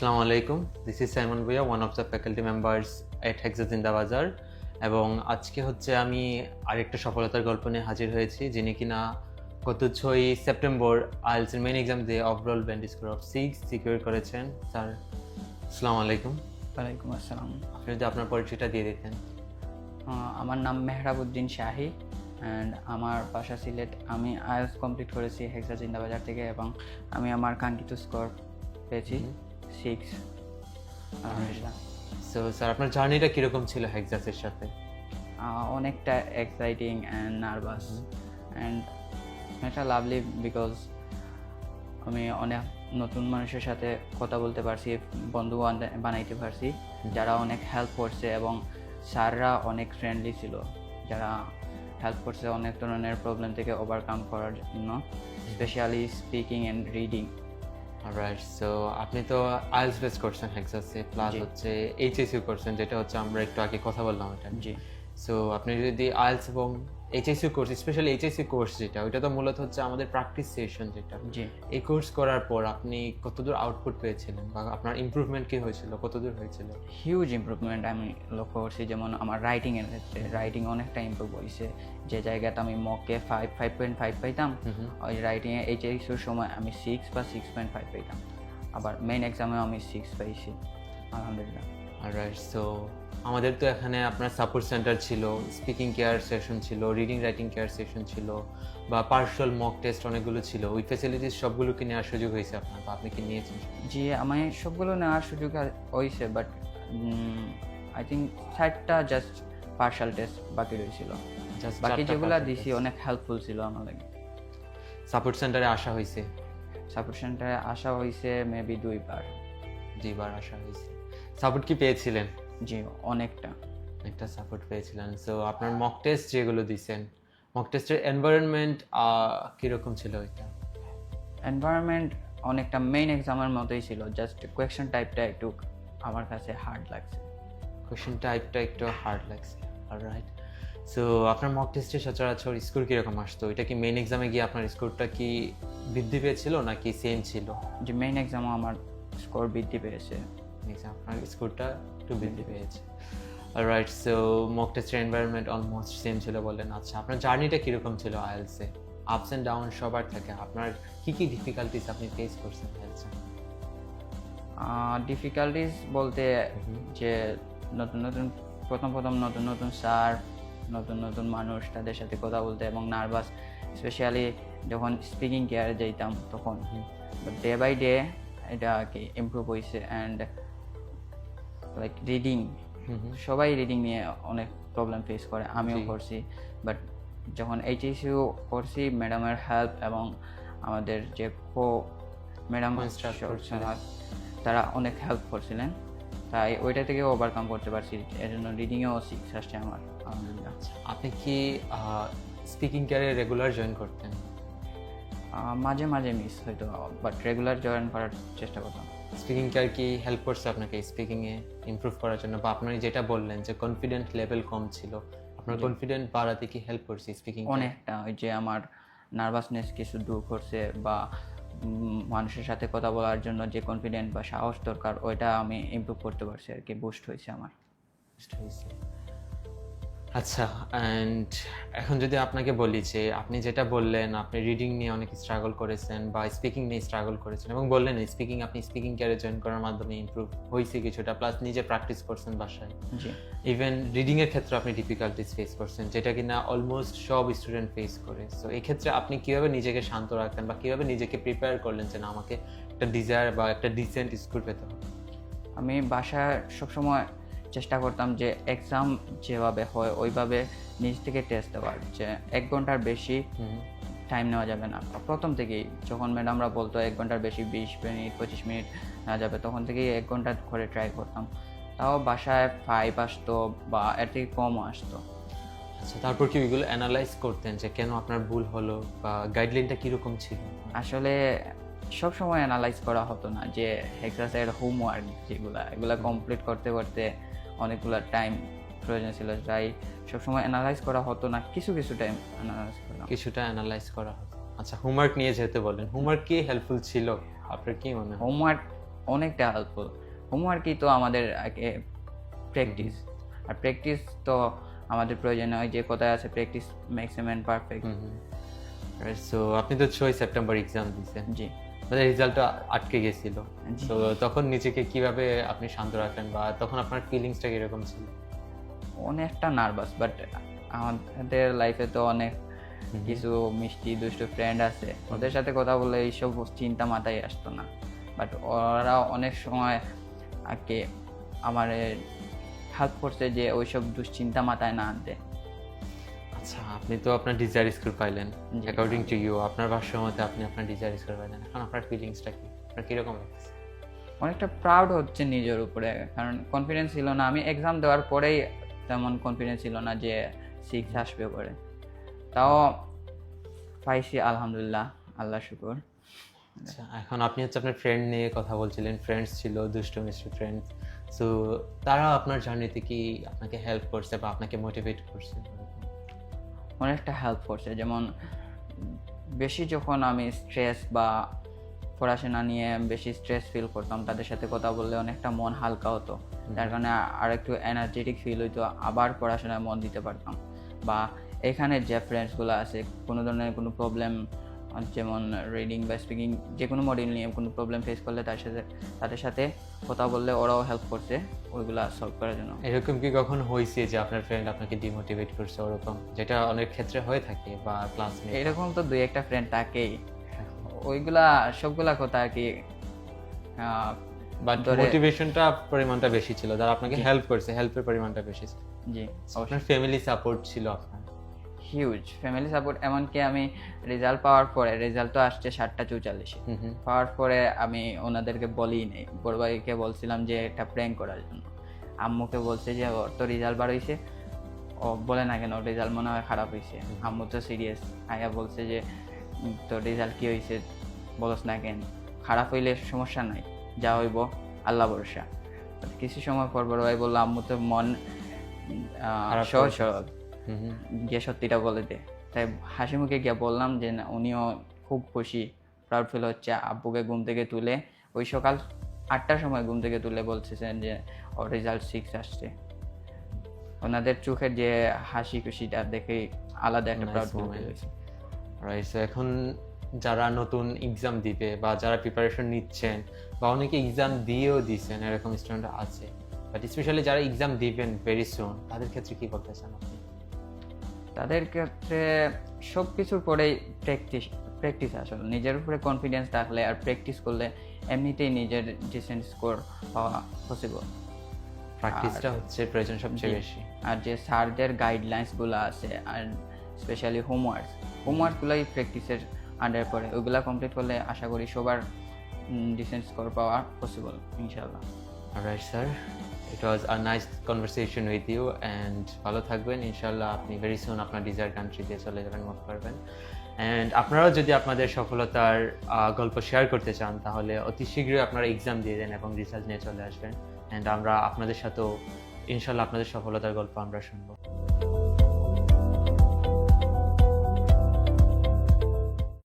আসসালামু আলাইকুম। This is Saimon Bhuiyan one of the faculty members at Hexa Zindabazar এবং আজকে হচ্ছে আমি আরেকটা সফলতার গল্প নিয়ে হাজির হয়েছি যিনি কিনা গত ছয়ই সেপ্টেম্বর আইএলসের মেন এক্সাম দিয়ে overall band score of six secure করেছেন। স্যার আসসালামু আলাইকুম। ওয়ালাইকুম আসসালাম। আপনি যদি আপনার পরিচয়টা দিয়ে দিতেন। আমার নাম মেহরাবুদ্দিন শাহি অ্যান্ড আমার বাসা সিলেট। আমি আইএলস কমপ্লিট করেছি হেক্সা জিন্দাবাজার থেকে এবং আমি আমার কাঙ্ক্ষিত স্কোর পেয়েছি। সিক্স আলহামদুলিল্লাহ সো স্যার আপনার জার্নিটা কীরকম ছিল হেক্সাসের সাথে? অনেকটা এক্সাইটিং অ্যান্ড নার্ভাস অ্যান্ড এটা লাভলি বিকজ আমি অনেক নতুন মানুষের সাথে কথা বলতে পারছি বন্ধু বান্ধ- বানাইতে পারছি যারা অনেক হেল্প করছে এবং স্যাররা অনেক ফ্রেন্ডলি ছিল যারা হেল্প করছে অনেক ধরনের প্রবলেম থেকে ওভারকাম করার জন্য specially speaking and reading right so আপনি তো আইএলস বেস করছেন হেক্সাসে প্লাস। হচ্ছে এইচএসইউ করছেন যেটা হচ্ছে আমরা একটু আগে কথা বললাম এটা জি সো আপনি যদি আইএলস এবং HSC course specially HSC course যেটা ওইটা তো মূলত হচ্ছে আমাদের প্র্যাকটিস সেশন যেটা। জি। এই কোর্স করার পর আপনি কতদূর আউটপুট পেয়েছিলেন বা আপনার ইমপ্রুভমেন্ট কি হয়েছিল কতদূর হয়েছিল? হিউজ ইমপ্রুভমেন্ট আমি লক্ষ্য করছি যেমন আমার রাইটিংয়ের ক্ষেত্রে রাইটিং অনেকটা ইমপ্রুভ হয়েছে। যে জায়গাতে আমি মকে ফাইভ ফাইভ পয়েন্ট ফাইভ পাইতাম ওই রাইটিংয়ে এইচ এইচের সময় আমি সিক্স বা সিক্স পয়েন্ট ফাইভ পাইতাম। আবার মেইন এক্সামেও আমি সিক্স পাইছি আলহামদুলিল্লাহ। রাইট সো আমাদের তো এখানে আপনার সাপোর্ট সেন্টার ছিল স্পিকিং কেয়ার সেশন ছিল রিডিং রাইটিং কেয়ার সেশন ছিল বা পার্সোনাল মক টেস্ট অনেকগুলো ছিল। ওই ফেসিলিটিস সবগুলো কি নেওয়ার সুযোগ হয়েছে আপনার বা আপনি কি নিয়েছেন? জি আমি সবগুলো নেওয়ার সুযোগ হয়েছে বাট আই থিঙ্ক চারটা জাস্ট পার্শাল টেস্ট বাকি রয়েছিল। বাকি যেগুলো দিছি অনেক হেল্পফুল ছিল আমার লাগে। সাপোর্ট সেন্টারে আসা হয়েছে? সাপোর্ট সেন্টারে আসা হয়েছে মেবি দুইবার। দুইবার আসা হয়েছে। সাপোর্ট কি পেয়েছিলেন? জি অনেকটা। একটা সাপোর্ট পেয়েছিলেন। সো আপনার মক টেস্ট যেগুলো দিছেন মক টেস্টের এনভায়রনমেন্ট কীরকম ছিল ওইটা এনভায়রনমেন্ট অনেকটা মেইন এক্সামের মতোই ছিল। জাস্ট কোয়েকশন টাইপটা একটু আমার কাছে হার্ড লাগছে। কোয়েশ্চেন টাইপটা একটু হার্ড লাগছে। রাইট সো আপনার মক টেস্টে সচরাচর স্কোর কীরকম আসতো? এটা কি মেইন এক্সামে গিয়ে আপনার স্কোরটা কি বৃদ্ধি পেয়েছিল নাকি সেম ছিল? যে মেইন এক্সামও আমার স্কোর বৃদ্ধি পেয়েছে। আপনার? স্কোরটা একটু বৃদ্ধি পেয়েছে। রাইট সো মক টেস্টের এনভায়রনমেন্ট অলমোস্ট সেম ছিল বললেন। আচ্ছা আপনার জার্নিটা কীরকম ছিল আইএলসে আপস অ্যান্ড ডাউন সবার থাকে। আপনার কি কি ডিফিকাল্টিস আপনি ফেস করছেন আইএলসে ডিফিকাল্টিস বলতে যে নতুন নতুন প্রথম প্রথম নতুন নতুন স্যার নতুন নতুন মানুষ তাদের সাথে কথা বলতে এবং নার্ভাস স্পেশালি যখন স্পিকিং কেয়ারে যাইতাম তখন। ডে বাই ডে এটা কি ইমপ্রুভ হয়েছে অ্যান্ড লাইক রিডিং সবাই রিডিং নিয়ে অনেক প্রবলেম ফেস করে আমিও। করছি। বাট যখন এইচএসইউ করছি ম্যাডামের হেল্প এবং আমাদের যে কো ম্যাডাম তারা অনেক হেল্প করছিলেন। তাই ওইটা থেকে ওভারকাম করতে পারছি। এর জন্য রিডিংয়েও সিক্স আসছে আমার। আলহামদুলিল্লাহ। আপনি কি স্পিকিং ক্যারে রেগুলার জয়েন করতেন? মাঝে মাঝে মিস হয়তো বাট রেগুলার জয়েন করার চেষ্টা করতাম। স্পিকিং আর কি হেল্প করছে আপনাকে স্পিকিংয়ে ইমপ্রুভ করার জন্য? বা আপনি যেটা বললেন যে কনফিডেন্ট লেভেল কম ছিল আপনার কনফিডেন্ট বাড়াতে কি হেল্প করছে স্পিকিং অনেকটা। ওই যে আমার নার্ভাসনেস কিছু দূর করছে বা মানুষের সাথে কথা বলার জন্য যে কনফিডেন্ট বা সাহস দরকার ওইটা আমি ইমপ্রুভ করতে পারছি আর কি বুস্ট হয়েছে আমার। বুস্ট হয়েছে। আচ্ছা অ্যান্ড এখন যদি আপনাকে বলি যে আপনি যেটা বললেন আপনি রিডিং নিয়ে অনেক স্ট্রাগল করেছেন বা স্পিকিং নিয়ে স্ট্রাগল করেছেন এবং বললেন স্পিকিং আপনি স্পিকিং ক্যারে জয়েন করার মাধ্যমে ইমপ্রুভ হয়েছে কিছুটা প্লাস নিজে প্র্যাকটিস করছেন বাসায়। ইভেন রিডিংয়ের ক্ষেত্রে আপনি ডিফিকাল্টিস ফেস করছেন যেটা কিনা অলমোস্ট সব স্টুডেন্ট ফেস করে। সো এই ক্ষেত্রে আপনি কীভাবে নিজেকে শান্ত রাখতেন বা কীভাবে নিজেকে প্রিপেয়ার করলেন যে না আমাকে একটা ডিজায়ার বা একটা ডিসেন্ট স্কুল পেতে হবে? আমি বাসায় সবসময় চেষ্টা করতাম যে এক্সাম যেভাবে হয় ওইভাবে নিজ থেকে টেস্ট দেওয়ার যে এক ঘণ্টার বেশি টাইম নেওয়া যাবে না। প্রথম থেকেই যখন ম্যাডামরা বলতো এক ঘণ্টার বেশি বিশ মিনিট পঁচিশ মিনিট নেওয়া যাবে তখন থেকেই এক ঘণ্টা করে ট্রাই করতাম। তাও বাসায় ফাইভ আসতো বা এর থেকে কমও আসতো। আচ্ছা তারপর কি ওইগুলো অ্যানালাইজ করতেন যে কেন আপনার ভুল হলো বা গাইডলাইনটা কীরকম ছিল? আসলে সব সময় অ্যানালাইজ করা হতো না যে হেক্সাসের হোমওয়ার্ক যেগুলা এগুলা কমপ্লিট করতে করতে অনেকগুলো টাইম প্রয়োজন ছিল তাই সবসময় অ্যানালাইজ করা হতো না কিছু কিছু টাইম অ্যানালাইজ করলাম কিছুটা অ্যানালাইজ করা হতো। আচ্ছা হোমওয়ার্ক নিয়ে যেতে বলেন হোমওয়ার্ক কি হেল্পফুল ছিল? আপনার কি মনে হয়? হোমওয়ার্ক অনেকটা হেল্পফুল হোমওয়ার্কই তো আমাদের আগে প্র্যাকটিস আর প্র্যাকটিস তো আমাদের প্রয়োজন হয় যে কোথায় আছে প্র্যাকটিস ম্যাক্সিমাম পারফেক্ট সো আপনি তো ছয় সেপ্টেম্বর এক্সাম দিয়েছেন। জি। মানে রেজাল্টটা আটকে গেছিল। তো তখন নিজেকে কীভাবে আপনি শান্ত রাখলেন বা তখন আপনার ফিলিংসটা কীরকম ছিল? অনেকটা নার্ভাস বাট আমাদের লাইফে তো অনেক কিছু মিষ্টি দুষ্ট ফ্রেন্ড আছে। ওদের সাথে কথা বলে এইসব চিন্তা মাথায় আসতো না। বাট ওরা অনেক সময় আগে আমার হেল্প করছে যে ওইসব দুশ্চিন্তা মাথায় না আনতে। আপনি তো আপনার ডিজায়ার স্কুল পাইলেন। অ্যাকর্ডিং টু ইউ আপনার ভাষ্য মতে আপনি আপনার ডিজায়ার স্কুল পাইলেন। এখন আপনার ফিলিংসটা কি? আপনার কীরকম লাগছে অনেকটা প্রাউড হচ্ছে নিজের উপরে কারণ কনফিডেন্স ছিল না। আমি এক্সাম দেওয়ার পরেই তেমন কনফিডেন্স ছিল না যে সিক্স আসবে করে তাও পাইছি আলহামদুলিল্লাহ আল্লাহ শুকুর। আচ্ছা এখন আপনি হচ্ছে আপনার ফ্রেন্ড নিয়ে কথা বলছিলেন। ফ্রেন্ডস ছিল দুষ্ট মিষ্টি ফ্রেন্ডস সো তারা আপনার জার্নিতে কি আপনাকে হেল্প করছে বা আপনাকে মোটিভেট করছে? অনেকটা হেল্প করছে। যেমন বেশি যখন আমি স্ট্রেস বা পড়াশোনা নিয়ে বেশি স্ট্রেস ফিল করতাম তাদের সাথে কথা বললে অনেকটা মন হালকা হতো। যার কারণে আর একটু এনার্জেটিক ফিল হইতো আবার পড়াশোনায় মন দিতে পারতাম। বা এখানে যে ফ্রেন্ডসগুলো আছে কোনো ধরনের কোনো প্রবলেম যেমন রিডিং বা স্পিকিং যে কোনো মডিউল নিয়ে কোনো প্রবলেম ফেস করলে তার সাথে তাদের সাথে কথা বললে ওরাও হেল্প করছে ওইগুলা সলভ করার জন্য। এরকম কি কখন হয়েছে যে আপনার ফ্রেন্ড আপনাকে ডিমোটিভেট করছে ওরকম? যেটা অনেক ক্ষেত্রে হয়ে থাকে বা ক্লাসমেট এরকম তো দুই একটা ফ্রেন্ড থাকেই। ওইগুলা সবগুলা কথা আর কি বাট মোটিভেশনটা পরিমাণটা বেশি ছিল। যারা আপনাকে হেল্প করছে হেল্পের পরিমাণটা বেশি ছিল। জি আপনার ফ্যামিলি সাপোর্ট ছিল আপনার? হিউজ ফ্যামিলি সাপোর্ট এমনকি আমি রেজাল্ট পাওয়ার পরে রেজাল্ট তো আসছে সাতটা চৌচল্লিশে। পাওয়ার পরে আমি ওনাদেরকে বলি নেই। বড় ভাইকে বলছিলাম যে একটা প্র্যাঙ্ক করার জন্য। আম্মুকে বলছে যে ওর তো রেজাল্ট বার হয়েছে ও বলে না কেন রেজাল্ট মনে হয় খারাপ হয়েছে আম্মু তো সিরিয়াস আয়া বলছে যে তোর রেজাল্ট কি হয়েছে বলস না কেন। খারাপ হইলে সমস্যা নাই। যা হইব আল্লাহ ভরসা। কিছু সময় পর বড় ভাই বলল আম্মু তো মন সহজ সরল গিয়ে সত্যিটা বলে দে। তাই হাসি মুখে গিয়ে বললাম যে উনিও খুব খুশি প্রাউড ফিল হচ্ছে আব্বুকে ঘুম থেকে তুলে ওই সকাল আটটার সময় ঘুম থেকে তুলে বলতেছেন যে ওর রেজাল্ট সিক্স আসছে। ওনাদের চোখের যে হাসি খুশিটা দেখে আলাদা একটা প্রাউড ফিল রাইট এখন যারা নতুন এক্সাম দিবে বা যারা প্রিপারেশন নিচ্ছেন বা অনেকে এক্সাম দিয়েও দিচ্ছেন এরকম স্টুডেন্ট আছে। বাট স্পেশালি যারা এক্সাম দিবেন ভেরি সুন তাদের ক্ষেত্রে কি বলতে চান আপনি? তাদের ক্ষেত্রে সব কিছুর পরেই প্র্যাকটিস প্র্যাকটিস আসলে নিজের উপরে কনফিডেন্স থাকলে আর প্র্যাকটিস করলে এমনিতেই নিজের ডিসেন্ট স্কোর পাওয়া পসিবল প্র্যাকটিসটা হচ্ছে প্রয়োজন সবচেয়ে বেশি। আর যে স্যারদের গাইডলাইন্সগুলো আছে আর স্পেশালি হোমওয়ার্ক হোমওয়ার্কগুলোই প্র্যাকটিসের আন্ডার পড়ে। ওইগুলো কমপ্লিট করলে আশা করি সবার ডিসেন্ট স্কোর পাওয়া পসিবল ইনশাল্লাহ right sir it was a nice conversation with you and ভালো থাকবেন। ইনশাল্লাহ আপনি ভেরি সুন আপনার ডিজায়ার কান্ট্রিতে চলে যাবেন মুভ করবেন। অ্যান্ড আপনারাও যদি আপনাদের সফলতার গল্প শেয়ার করতে চান, তাহলে অতি শীঘ্রই আপনারা এক্সাম দিয়ে দেন এবং রিসার্চ নিয়ে চলে আসবেন। অ্যান্ড আমরা আপনাদের সাথেও ইনশাল্লাহ আপনাদের সফলতার গল্প আমরা শুনব।